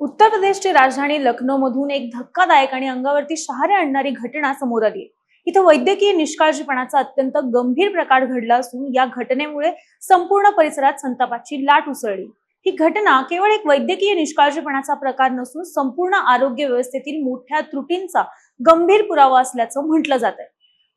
उत्तर प्रदेशची राजधानी लखनौ मधून एक धक्कादायक आणि अंगावरती शहारे आणणारी घटना समोर आली. इथं वैद्यकीय निष्काळजीपणाचा अत्यंत गंभीर प्रकार घडला असून या घटनेमुळे संपूर्ण परिसरात संतापाची लाट उसळली. ही घटना केवळ एक वैद्यकीय निष्काळजीपणाचा प्रकार नसून संपूर्ण आरोग्य व्यवस्थेतील मोठ्या त्रुटींचा गंभीर पुरावा असल्याचं म्हटलं जात आहे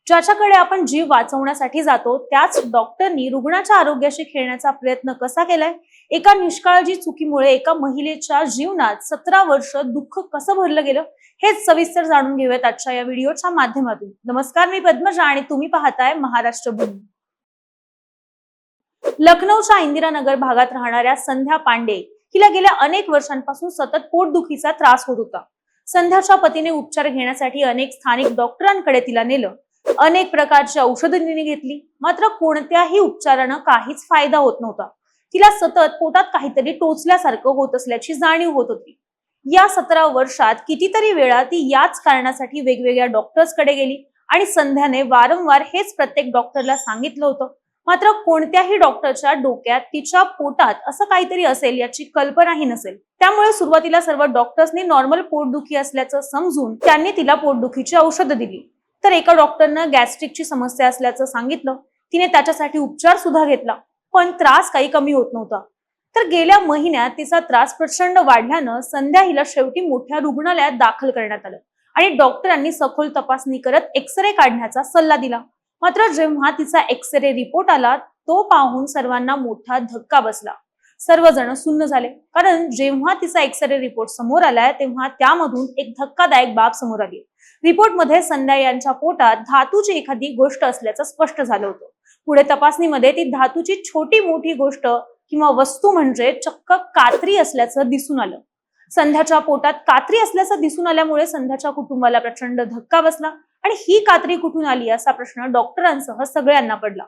ज्याच्याकडे आपण जीव वाचवण्यासाठी जातो त्याच डॉक्टरनी रुग्णाच्या आरोग्याशी खेळण्याचा प्रयत्न कसा केलाय? एका निष्काळजी चुकीमुळे एका महिलेच्या जीवनात सतरा वर्ष दुःख कसं भरलं गेलं? हेच सविस्तर जाणून घेऊयात आजच्या या व्हिडिओच्या माध्यमातून. नमस्कार मी पद्मजा आणि तुम्ही पाहताय महाराष्ट्र भूमी. लखनौच्या इंदिरानगर भागात राहणाऱ्या संध्या पांडे हिला गेल्या अनेक वर्षांपासून सतत पोटदुखीचा त्रास होत होता. संध्याच्या पतीने उपचार घेण्यासाठी अनेक स्थानिक डॉक्टरांकडे तिला नेलं. अनेक प्रकारची औषधं तिने घेतली. मात्र कोणत्याही उपचारानं काहीच फायदा होत नव्हता. तिला सतत पोटात काहीतरी टोचल्यासारखं होत असल्याची जाणीव होत होती. या सतरा वर्षात कितीतरी वेळा ती याच कारणासाठी वेगवेगळ्या डॉक्टर्सकडे गेली आणि संध्याने वारंवार हेच प्रत्येक डॉक्टरला सांगितलं होतं. मात्र कोणत्याही डॉक्टरच्या डोक्यात तिच्या पोटात असं काहीतरी असेल याची कल्पनाही नसेल. त्यामुळे सुरुवातीला सर्व डॉक्टर्सनी नॉर्मल पोटदुखी असल्याचं समजून त्यांनी तिला पोटदुखीची औषधं दिली. तर एका डॉक्टरनं गॅस्ट्रिकची समस्या असल्याचं सांगितलं. तिने त्याच्यासाठी उपचार सुद्धा घेतला. पण त्रास काही कमी होत नव्हता. तर गेल्या महिन्यात तिचा त्रास प्रचंड वाढल्यानं संध्या हिला शेवटी मोठ्या रुग्णालयात दाखल करण्यात आलं. आणि डॉक्टरांनी सखोल तपासणी करत एक्सरे काढण्याचा सल्ला दिला. मात्र जेव्हा तिचा एक्सरे रिपोर्ट आला तो पाहून सर्वांना मोठा धक्का बसला. सर्वजण सुन्न झाले. कारण जेव्हा तिचा एक्सरे रिपोर्ट समोर आलाय तेव्हा त्यामधून एक धक्कादायक बाब समोर आली. रिपोर्टमध्ये संध्या यांच्या पोटात धातूची एखादी गोष्ट असल्याचं स्पष्ट झालं होतं. पुढे तपासणीमध्ये ती धातूची छोटी मोठी गोष्ट किंवा वस्तू म्हणजे चक्क कात्री असल्याचं दिसून आलं. संध्याच्या पोटात कात्री असल्याचं दिसून आल्यामुळे संध्याच्या कुटुंबाला प्रचंड धक्का बसला आणि ही कात्री कुठून आली असा प्रश्न डॉक्टरांसह सगळ्यांना पडला.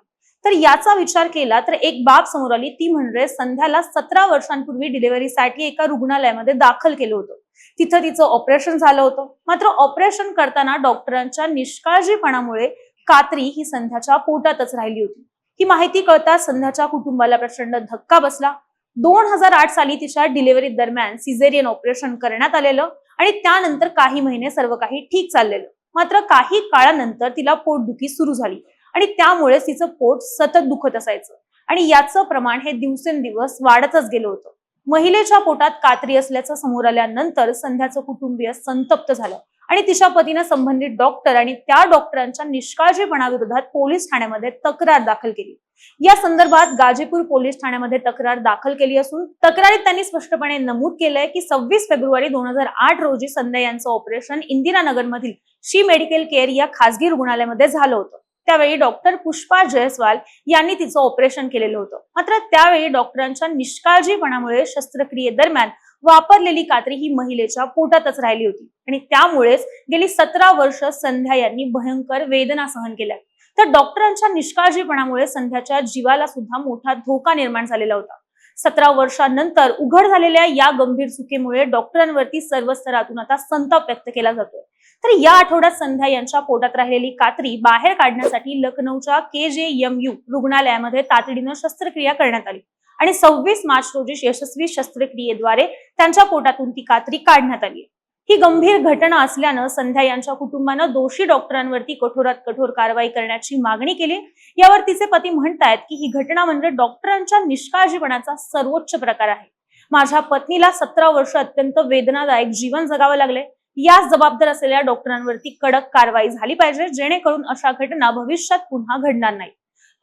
तर याचा विचार केला तर एक बाब समोर आली ती म्हणजे संध्याला सतरा वर्षांपूर्वी डिलिव्हरीसाठी एका रुग्णालयामध्ये दाखल केलं होतं. तिथं तिचं ऑपरेशन झालं होतं. मात्र ऑपरेशन करताना डॉक्टरांच्या निष्काळजीपणामुळे कात्री ही संध्याच्या पोटातच राहिली होती. ही माहिती कळता संध्याच्या कुटुंबाला प्रचंड धक्का बसला. दोन हजार आठ साली तिच्या डिलिव्हरी दरम्यान सिझेरियन ऑपरेशन करण्यात आलेलं आणि त्यानंतर काही महिने सर्व काही ठीक चाललेलं. मात्र काही काळानंतर तिला पोटदुखी सुरू झाली आणि त्यामुळे तिचं पोट सतत दुखत असायचं. आणि याचं प्रमाण हे दिवसेंदिवस वाढतच गेलं होतं. महिलेच्या पोटात कात्री असल्याचं समोर आल्यानंतर संध्याचं कुटुंबीय संतप्त झालं. आणि तिच्या पतीनं संबंधित डॉक्टर आणि त्या डॉक्टरांच्या निष्काळजीपणाविरोधात पोलीस ठाण्यामध्ये तक्रार दाखल केली. या संदर्भात गाजीपूर पोलीस ठाण्यामध्ये तक्रार दाखल केली असून तक्रारीत त्यांनी स्पष्टपणे नमूद केलंय की सव्वीस फेब्रुवारी दोन हजार आठ रोजी संध्या यांचं ऑपरेशन इंदिरानगरमधील शी मेडिकल केअर या खासगी रुग्णालयामध्ये झालं होतं. त्यावेळी डॉक्टर पुष्पा जयस्वाल यांनी तिचं ऑपरेशन केलेलं होतं. मात्र त्यावेळी डॉक्टरांच्या निष्काळजीपणामुळे शस्त्रक्रियेदरम्यान वापरलेली कात्री ही महिलेच्या पोटातच राहिली होती. आणि त्यामुळेच गेली सतरा वर्ष संध्या यांनी भयंकर वेदना सहन केल्या. तर डॉक्टरांच्या निष्काळजीपणामुळे संध्याच्या जीवाला सुद्धा मोठा धोका निर्माण झालेला होता. सतरा वर्षांनंतर उघड झालेल्या या गंभीर चुकीमुळे डॉक्टरांवरती सर्व स्तरातून आता संताप व्यक्त केला जातोय. तर या आठवड्यात संध्या यांच्या पोटात राहिलेली कात्री बाहेर काढण्यासाठी लखनौच्या के जे एम यू रुग्णालयामध्ये तातडीनं शस्त्रक्रिया करण्यात आली आणि सव्वीस मार्च रोजी यशस्वी शस्त्रक्रियेद्वारे त्यांच्या पोटातून ती कात्री काढण्यात आली ही गंभीर घटना असल्यानं संध्या यांच्या कुटुंबानं दोषी डॉक्टरांवरती कठोरात कठोर कारवाई करण्याची मागणी केली. यावर तिचे पती म्हणतायत की ही घटना म्हणजे डॉक्टरांच्या निष्काळजीपणाचा सर्वोच्च प्रकार आहे. माझ्या पत्नीला सतरा वर्ष अत्यंत वेदनादायक जीवन जगावं लागले. याच जबाबदार असलेल्या डॉक्टरांवरती कडक कारवाई झाली पाहिजे जेणेकरून अशा घटना भविष्यात पुन्हा घडणार नाही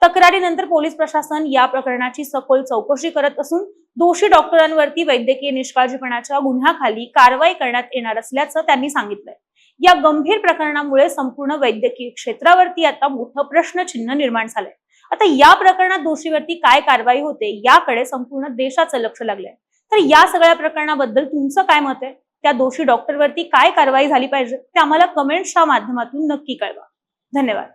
तक्रारीनंतर पोलीस प्रशासन या प्रकरणाची सखोल चौकशी करत असून दोषी डॉक्टरांवरती वैद्यकीय निष्काळजीपणाच्या गुन्ह्याखाली कारवाई करण्यात येणार असल्याचं त्यांनी सांगितलंय. या गंभीर प्रकरणामुळे संपूर्ण वैद्यकीय क्षेत्रावरती आता मोठं प्रश्नचिन्ह निर्माण झालंय. आता या प्रकरणात दोषीवरती काय कारवाई होते याकडे संपूर्ण देशाचं लक्ष लागलंय. तर या सगळ्या प्रकरणाबद्दल तुमचं काय मत आहे? त्या दोषी डॉक्टरवरती काय कारवाई झाली पाहिजे? ते आम्हाला कमेंट्सच्या माध्यमातून नक्की कळवा. धन्यवाद.